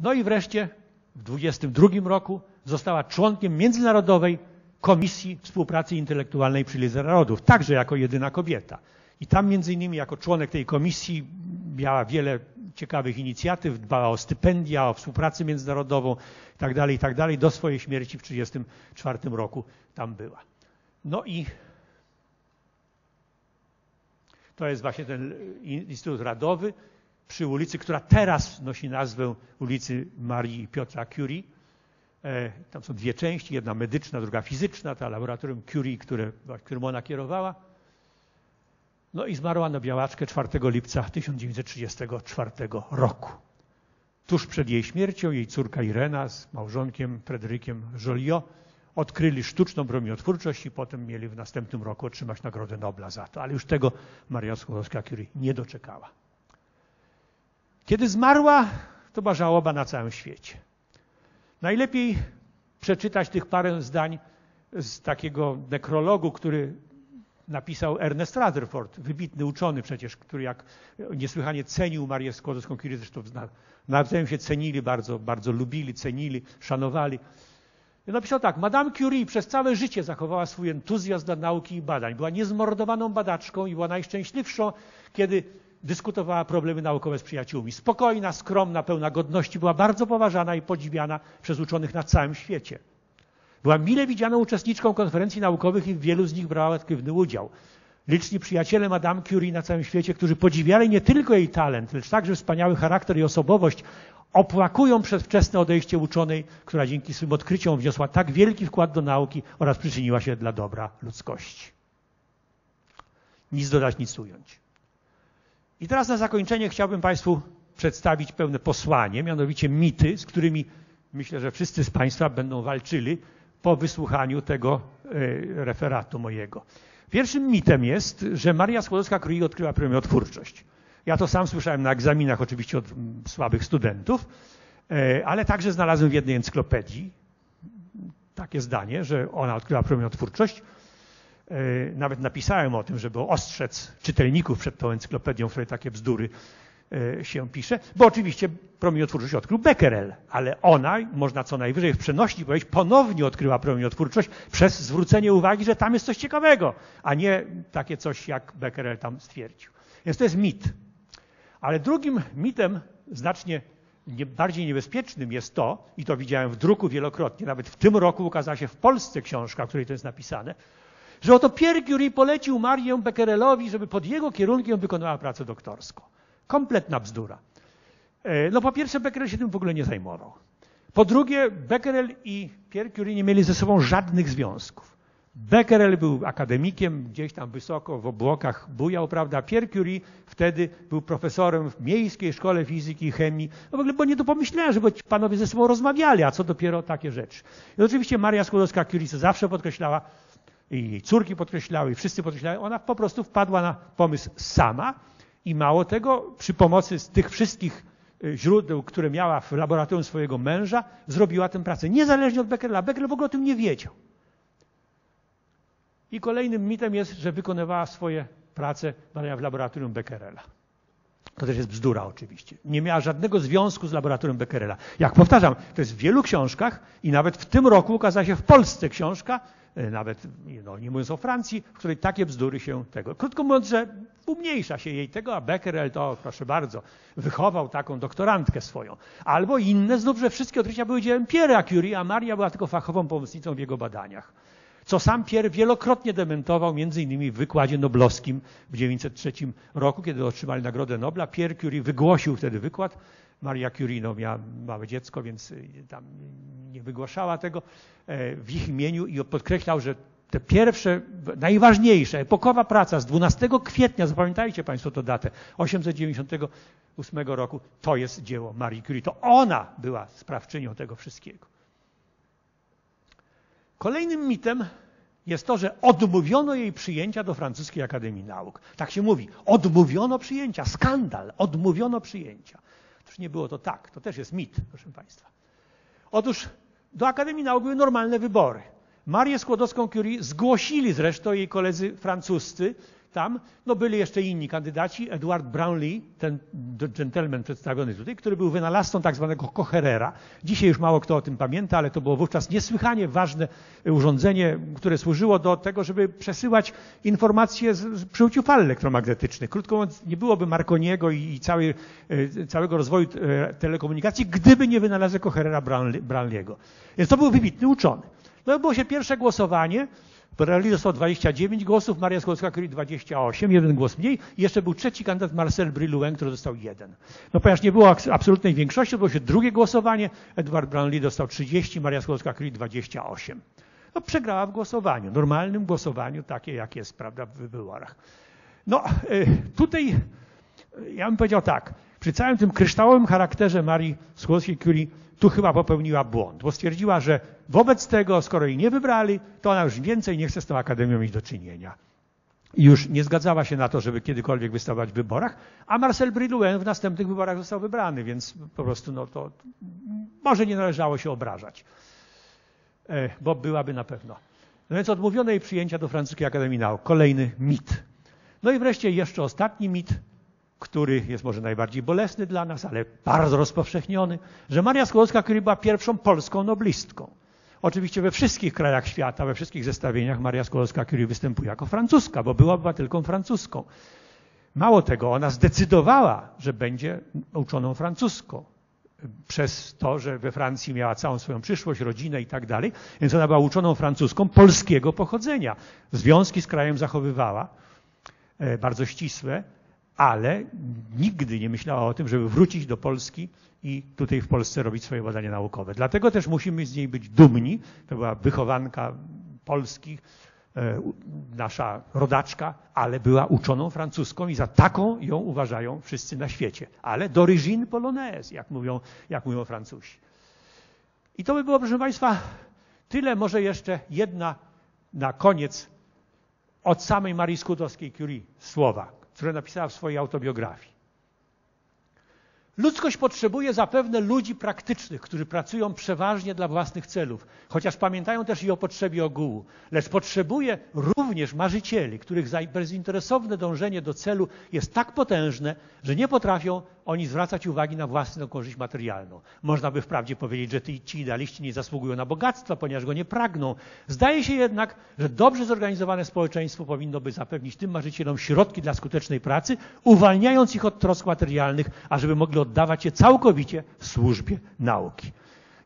No i wreszcie w 22 roku została członkiem Międzynarodowej Komisji Współpracy Intelektualnej przy Lidze Narodów, także jako jedyna kobieta. I tam między innymi jako członek tej komisji miała wiele ciekawych inicjatyw, dbała o stypendia, o współpracę międzynarodową itd., tak itd. Tak Do swojej śmierci w 1934 roku tam była. No i to jest właśnie ten Instytut Radowy przy ulicy, która teraz nosi nazwę ulicy Marii Piotra Curie. E, tam są dwie części, jedna medyczna, druga fizyczna, ta laboratorium Curie, które, którym ona kierowała. No i zmarła na białaczkę 4 lipca 1934 roku. Tuż przed jej śmiercią jej córka Irena z małżonkiem Fryderykiem Joliot odkryli sztuczną promieniotwórczość i potem mieli w następnym roku otrzymać Nagrodę Nobla za to. Ale już tego Maria Skłodowska-Curie nie doczekała. Kiedy zmarła, to była żałoba na całym świecie. Najlepiej przeczytać tych parę zdań z takiego nekrologu, który napisał Ernest Rutherford, wybitny uczony przecież, który jak niesłychanie cenił Marię Skłodowską-Curie, zresztą nawzajem się cenili bardzo, bardzo lubili, cenili, szanowali. I napisał tak, Madame Curie przez całe życie zachowała swój entuzjazm dla nauki i badań. Była niezmordowaną badaczką i była najszczęśliwszą, kiedy dyskutowała problemy naukowe z przyjaciółmi. Spokojna, skromna, pełna godności, była bardzo poważana i podziwiana przez uczonych na całym świecie. Była mile widzianą uczestniczką konferencji naukowych i w wielu z nich brała aktywny udział. Liczni przyjaciele Madame Curie na całym świecie, którzy podziwiali nie tylko jej talent, lecz także wspaniały charakter i osobowość, opłakują przedwczesne odejście uczonej, która dzięki swym odkryciom wniosła tak wielki wkład do nauki oraz przyczyniła się dla dobra ludzkości. Nic dodać, nic ująć. I teraz na zakończenie chciałbym Państwu przedstawić pewne posłanie, mianowicie mity, z którymi myślę, że wszyscy z Państwa będą walczyli po wysłuchaniu tego e, referatu mojego. Pierwszym mitem jest, że Maria Skłodowska-Curie odkryła promieniotwórczość. Ja to sam słyszałem na egzaminach oczywiście od słabych studentów, e, ale także znalazłem w jednej encyklopedii takie zdanie, że ona odkryła promieniotwórczość. Nawet napisałem o tym, żeby ostrzec czytelników przed tą encyklopedią, w której takie bzdury e, się pisze, bo oczywiście promieniotwórczość odkrył Becquerel, ale ona, można co najwyżej w przenośni powiedzieć, ponownie odkryła promieniotwórczość przez zwrócenie uwagi, że tam jest coś ciekawego, a nie takie coś, jak Becquerel tam stwierdził. Więc to jest mit. Ale drugim mitem, znacznie bardziej niebezpiecznym jest to, i to widziałem w druku wielokrotnie, nawet w tym roku ukazała się w Polsce książka, w której to jest napisane, że oto Pierre Curie polecił Marię Becquerelowi, żeby pod jego kierunkiem wykonała pracę doktorską. Kompletna bzdura. E, no po pierwsze Becquerel się tym w ogóle nie zajmował. Po drugie Becquerel i Pierre Curie nie mieli ze sobą żadnych związków. Becquerel był akademikiem, gdzieś tam wysoko w obłokach bujał, prawda? Pierre Curie wtedy był profesorem w miejskiej szkole fizyki i chemii. No w ogóle było nie do pomyślenia, żeby panowie ze sobą rozmawiali, a co dopiero takie rzeczy. I oczywiście Maria Skłodowska-Curie zawsze podkreślała, i jej córki podkreślały, i wszyscy podkreślali, ona po prostu wpadła na pomysł sama i mało tego, przy pomocy z tych wszystkich y, źródeł, które miała w laboratorium swojego męża, zrobiła tę pracę. Niezależnie od Becquerela. Becquerel w ogóle o tym nie wiedział. I kolejnym mitem jest, że wykonywała swoje prace badania w laboratorium Becquerela. To też jest bzdura oczywiście. Nie miała żadnego związku z laboratorium Becquerela. Jak powtarzam, to jest w wielu książkach i nawet w tym roku ukazała się w Polsce książka, nawet no, nie mówiąc o Francji, w której takie bzdury się tego. Krótko mówiąc, że umniejsza się jej tego, a Becquerel to, proszę bardzo, wychował taką doktorantkę swoją. Albo inne znów, że wszystkie odkrycia były dziełem Pierre'a Curie, a Maria była tylko fachową pomocnicą w jego badaniach co sam Pierre wielokrotnie dementował, między innymi w wykładzie noblowskim w 1903 roku, kiedy otrzymali Nagrodę Nobla. Pierre Curie wygłosił wtedy wykład. Maria Curie no, miała małe dziecko, więc y, tam nie wygłaszała tego e, w ich imieniu i podkreślał, że te pierwsze, najważniejsze, epokowa praca z 12 kwietnia, zapamiętajcie Państwo tę datę, 898 roku, to jest dzieło Marii Curie. To ona była sprawczynią tego wszystkiego. Kolejnym mitem jest to, że odmówiono jej przyjęcia do francuskiej Akademii Nauk. Tak się mówi. Odmówiono przyjęcia. Skandal. Odmówiono przyjęcia. Otóż nie było to tak. To też jest mit, proszę Państwa. Otóż do Akademii Nauk były normalne wybory. Marię Skłodowską-Curie zgłosili zresztą jej koledzy francuscy tam. No byli jeszcze inni kandydaci. Edward Brownlee, ten gentleman przedstawiony tutaj, który był wynalazcą tak zwanego Kocherera. Dzisiaj już mało kto o tym pamięta, ale to było wówczas niesłychanie ważne urządzenie, które służyło do tego, żeby przesyłać informacje przy użyciu fal elektromagnetycznych. Krótko mówiąc, nie byłoby Marconiego i całej, całego rozwoju e, telekomunikacji, gdyby nie wynalazek Kocherera Brownleego. Więc to był wybitny uczony. No było się pierwsze głosowanie. Borelli dostał 29 głosów, Maria Skłodowska-Curie 28, jeden głos mniej. I jeszcze był trzeci kandydat Marcel Brillouen, który dostał jeden. No ponieważ nie było absolutnej większości, odbyło się drugie głosowanie. Edward Brownlee dostał 30, Maria Skłodowska-Curie 28. No przegrała w głosowaniu, normalnym głosowaniu, takie jak jest, prawda, w wyborach. No y, tutaj ja bym powiedział tak, przy całym tym kryształowym charakterze Marii Skłodowskiej-Curie tu chyba popełniła błąd, bo stwierdziła, że wobec tego, skoro jej nie wybrali, to ona już więcej nie chce z tą akademią mieć do czynienia. I już nie zgadzała się na to, żeby kiedykolwiek występować w wyborach, a Marcel Brillouen w następnych wyborach został wybrany, więc po prostu no to może nie należało się obrażać, e, bo byłaby na pewno. No więc odmówiono jej przyjęcia do Francuskiej Akademii Nauk. Kolejny mit. No i wreszcie jeszcze ostatni mit, który jest może najbardziej bolesny dla nas, ale bardzo rozpowszechniony, że Maria Skłodowska-Curie była pierwszą polską noblistką. Oczywiście we wszystkich krajach świata, we wszystkich zestawieniach Maria Skłodowska-Curie występuje jako francuska, bo była obywatelką francuską. Mało tego, ona zdecydowała, że będzie uczoną francuską. Przez to, że we Francji miała całą swoją przyszłość, rodzinę i tak dalej. Więc ona była uczoną francuską polskiego pochodzenia. Związki z krajem zachowywała, e, bardzo ścisłe, ale nigdy nie myślała o tym, żeby wrócić do Polski i tutaj w Polsce robić swoje badania naukowe. Dlatego też musimy z niej być dumni. To była wychowanka Polski, e, nasza rodaczka, ale była uczoną francuską i za taką ją uważają wszyscy na świecie. Ale d'origine polonaise, jak mówią, jak mówią Francuzi. I to by było, proszę Państwa, tyle. Może jeszcze jedna na koniec od samej Marii Skłodowskiej-Curie słowa, które napisała w swojej autobiografii. Ludzkość potrzebuje zapewne ludzi praktycznych, którzy pracują przeważnie dla własnych celów, chociaż pamiętają też i o potrzebie ogółu. Lecz potrzebuje również marzycieli, których bezinteresowne dążenie do celu jest tak potężne, że nie potrafią oni zwracać uwagi na własną korzyść materialną. Można by wprawdzie powiedzieć, że ci idealiści nie zasługują na bogactwo, ponieważ go nie pragną. Zdaje się jednak, że dobrze zorganizowane społeczeństwo powinno by zapewnić tym marzycielom środki dla skutecznej pracy, uwalniając ich od trosk materialnych, ażeby mogli oddawać je całkowicie służbie nauki.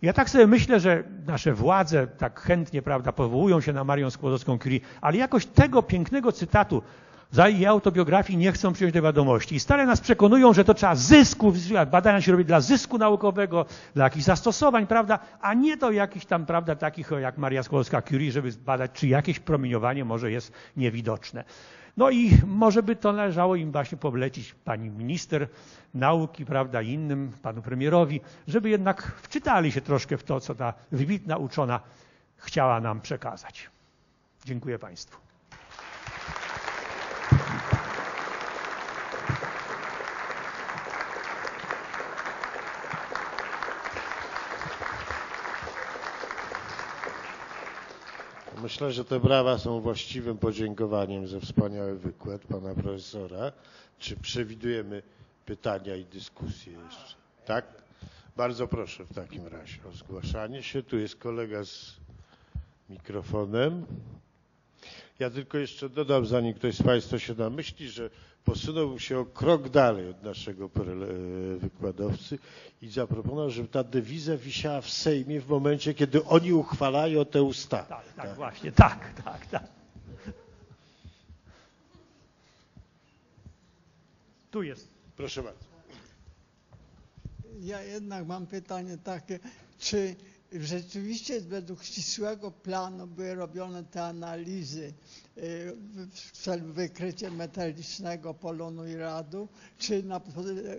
Ja tak sobie myślę, że nasze władze tak chętnie, prawda, powołują się na Marią Skłodowską-Curie, ale jakoś tego pięknego cytatu za jej autobiografii nie chcą przyjąć do wiadomości. I stale nas przekonują, że to trzeba zysku, badania się robić dla zysku naukowego, dla jakichś zastosowań, prawda, a nie do jakichś tam, prawda, takich jak Maria Skłodowska-Curie, żeby zbadać, czy jakieś promieniowanie może jest niewidoczne. No i może by to należało im właśnie poblecić pani minister nauki, prawda, innym, panu premierowi, żeby jednak wczytali się troszkę w to, co ta wybitna uczona chciała nam przekazać. Dziękuję Państwu. Myślę, że te brawa są właściwym podziękowaniem za wspaniały wykład pana profesora. Czy przewidujemy pytania i dyskusje jeszcze? Tak? Bardzo proszę w takim razie o zgłaszanie się. Tu jest kolega z mikrofonem. Ja tylko jeszcze dodam, zanim ktoś z Państwa się namyśli, że posunął się o krok dalej od naszego wykładowcy i zaproponował, żeby ta dewiza wisiała w Sejmie w momencie, kiedy oni uchwalają te ustawy. Tak, tak, tak. właśnie, tak, tak, tak. Tu jest. Proszę bardzo. Ja jednak mam pytanie takie, czy rzeczywiście według ścisłego planu były robione te analizy y, w celu wykrycia metalicznego polonu i radu, czy na,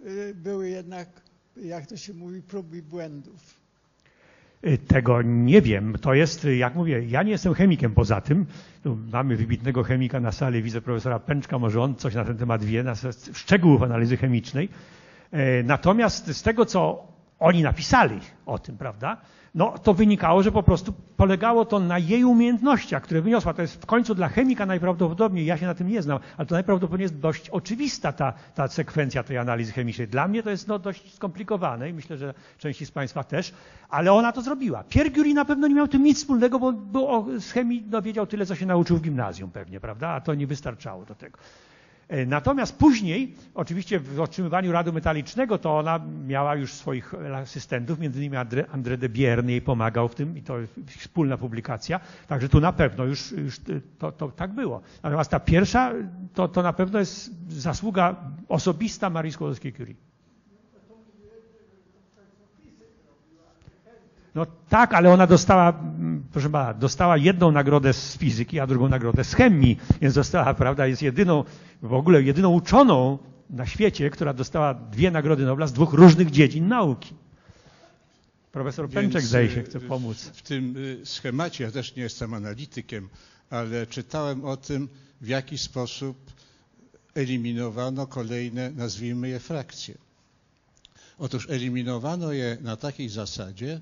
y, były jednak, jak to się mówi, próby błędów? Y, tego nie wiem. To jest, jak mówię, ja nie jestem chemikiem poza tym. Tu mamy wybitnego chemika na sali, widzę profesora Pęczka, może on coś na ten temat wie, na szczegółów analizy chemicznej. Natomiast z tego, co oni napisali o tym, prawda? No to wynikało, że po prostu polegało to na jej umiejętnościach, które wyniosła. To jest w końcu dla chemika najprawdopodobniej, ja się na tym nie znam, ale to najprawdopodobniej jest dość oczywista ta, ta sekwencja tej analizy chemicznej. Dla mnie to jest no, dość skomplikowane i myślę, że części z Państwa też, ale ona to zrobiła. Pierre Curie na pewno nie miał tym nic wspólnego, bo, bo z chemii no, wiedział tyle, co się nauczył w gimnazjum pewnie, prawda? A to nie wystarczało do tego. E, natomiast później, oczywiście w otrzymywaniu radu metalicznego, to ona miała już swoich asystentów, między innymi André de Bierne jej pomagał w tym i to wspólna publikacja, także tu na pewno już, już to, to, tak było. Natomiast ta pierwsza, to, to na pewno jest zasługa osobista Marii Skłodowskiej-Curie. No tak, ale ona dostała, mm, proszę pana, dostała jedną nagrodę z fizyki, a drugą nagrodę z chemii, więc dostała, prawda, jest jedyną, w ogóle jedyną uczoną na świecie, która dostała dwie nagrody Nobla z dwóch różnych dziedzin nauki. Profesor Pęczek zdaje się chce y, pomóc. W tym y, schemacie, ja też nie jestem analitykiem, ale czytałem o tym, w jaki sposób eliminowano kolejne, nazwijmy je, frakcje. Otóż eliminowano je na takiej zasadzie,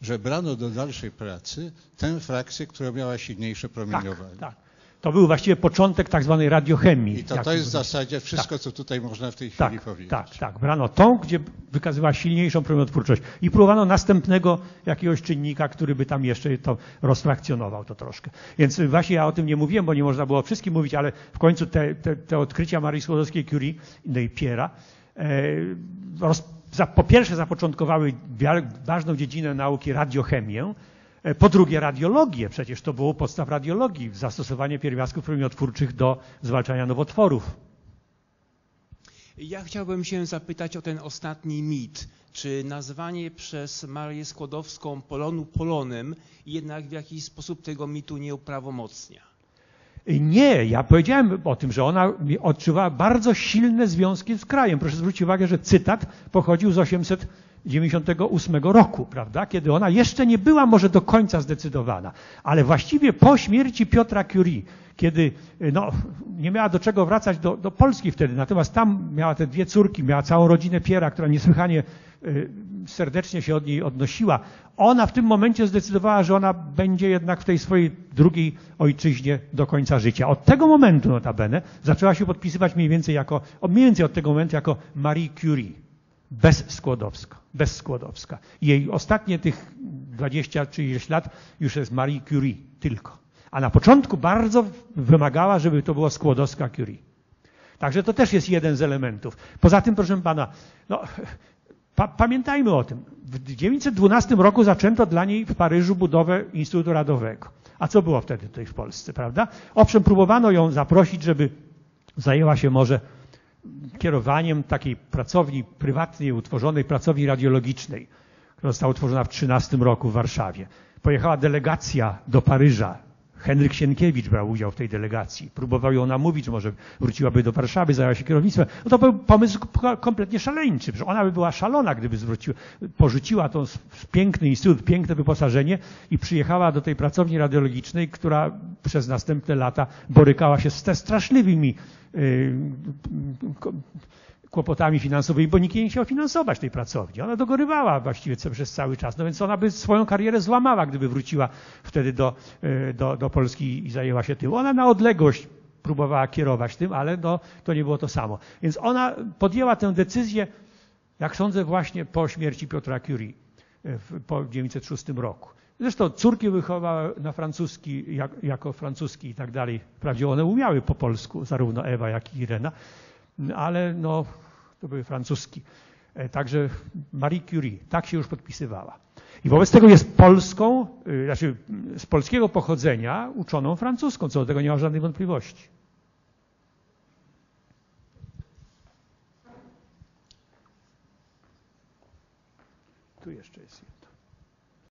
że brano do dalszej pracy tę frakcję, która miała silniejsze promieniowanie. Tak, tak. To był właściwie początek tak zwanej radiochemii. I to, to jest w zasadzie wszystko, tak. co tutaj można w tej chwili tak, powiedzieć. Tak, tak. Brano tą, gdzie wykazywała silniejszą promieniotwórczość i próbowano następnego jakiegoś czynnika, który by tam jeszcze to rozfrakcjonował to troszkę. Więc właśnie ja o tym nie mówiłem, bo nie można było o wszystkim mówić, ale w końcu te, te, te odkrycia Marii Skłodowskiej-Curie no i Piera e, roz, za, po pierwsze zapoczątkowały ważną dziedzinę nauki radiochemię, e, po drugie radiologię, przecież to było podstaw radiologii, zastosowanie pierwiastków promieniotwórczych do zwalczania nowotworów. Ja chciałbym się zapytać o ten ostatni mit. Czy nazwanie przez Marię Skłodowską polonu polonem jednak w jakiś sposób tego mitu nie uprawomocnia? Nie, ja powiedziałem o tym, że ona odczuwała bardzo silne związki z krajem. Proszę zwrócić uwagę, że cytat pochodził z 898 roku, prawda? Kiedy ona jeszcze nie była może do końca zdecydowana, ale właściwie po śmierci Piotra Curie, kiedy no, nie miała do czego wracać do, do Polski wtedy, natomiast tam miała te dwie córki, miała całą rodzinę Piera, która niesłychanie y, serdecznie się od niej odnosiła. Ona w tym momencie zdecydowała, że ona będzie jednak w tej swojej drugiej ojczyźnie do końca życia. Od tego momentu notabene zaczęła się podpisywać mniej więcej jako, mniej więcej od tego momentu jako Marie Curie. Bez Skłodowska. Bez Skłodowska. Jej ostatnie tych 20 czy ileś lat już jest Marie Curie tylko. A na początku bardzo wymagała, żeby to było Skłodowska Curie. Także to też jest jeden z elementów. Poza tym, proszę pana, no, pa, pamiętajmy o tym. W 1912 roku zaczęto dla niej w Paryżu budowę Instytutu Radowego. A co było wtedy tutaj w Polsce, prawda? Owszem, próbowano ją zaprosić, żeby zajęła się może kierowaniem takiej pracowni prywatnej, utworzonej pracowni radiologicznej, która została utworzona w 13 roku w Warszawie. Pojechała delegacja do Paryża Henryk Sienkiewicz brał udział w tej delegacji. Próbował ją namówić, że może wróciłaby do Warszawy, zajęła się kierownictwem. No to był pomysł kompletnie szaleńczy. Że ona by była szalona, gdyby zwróciła, porzuciła ten piękny instytut, piękne wyposażenie i przyjechała do tej pracowni radiologicznej, która przez następne lata borykała się z te straszliwymi yy, kłopotami finansowymi, bo nikt jej nie chciał finansować tej pracowni. Ona dogorywała właściwie przez cały czas. No więc ona by swoją karierę złamała, gdyby wróciła wtedy do, e, do, do Polski i zajęła się tym. Ona na odległość próbowała kierować tym, ale no, to nie było to samo. Więc ona podjęła tę decyzję, jak sądzę, właśnie po śmierci Piotra Curie e, w, po 1906 roku. Zresztą córki wychowała na francuski, jak, jako francuski i tak dalej. Wprawdzie one umiały po polsku, zarówno Ewa, jak i Irena ale no, to były francuski. E, także Marie Curie tak się już podpisywała. I wobec tego jest polską, y, znaczy z polskiego pochodzenia uczoną francuską, co do tego nie ma żadnej wątpliwości. Tu jeszcze jest.